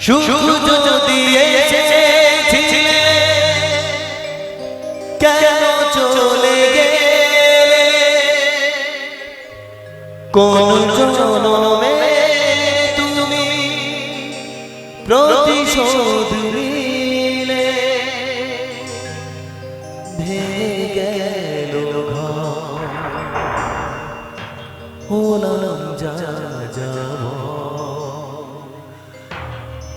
শুধু যদি এসেছিলে কেন চলে গেলে? কোন জনমে তুমি প্রতিশোধ নিলে? ভেঙে গেল ঘর হলাম যা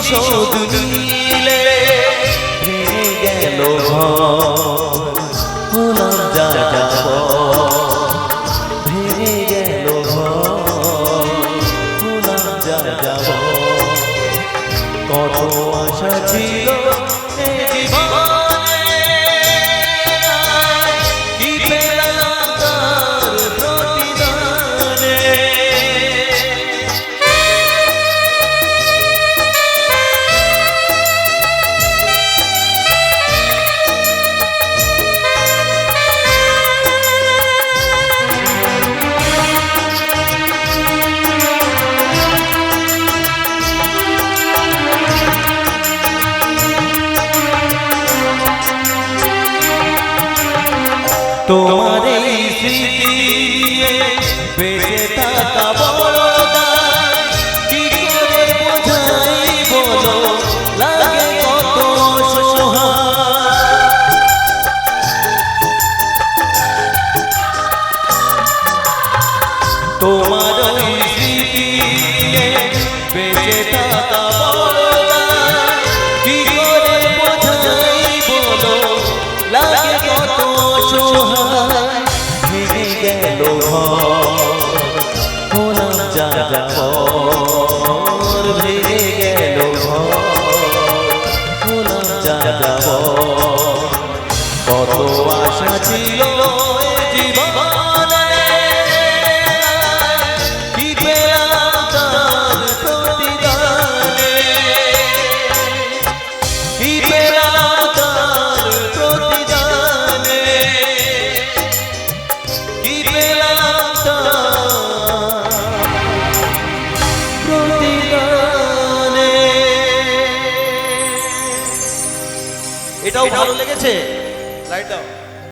প্রতিশোধ নিলে ভেঙে গেল হলাম যা কত আশা ছিল তোমার এই স্মৃতি বেঁচে থাকা বড় কি করে বোঝাই বলো? লাগে কত তোমার যাবর ভেঙে গেল হলাম যা যাবর কত আশা ছিল এটাও ভালো লেগেছে। লাইট দাও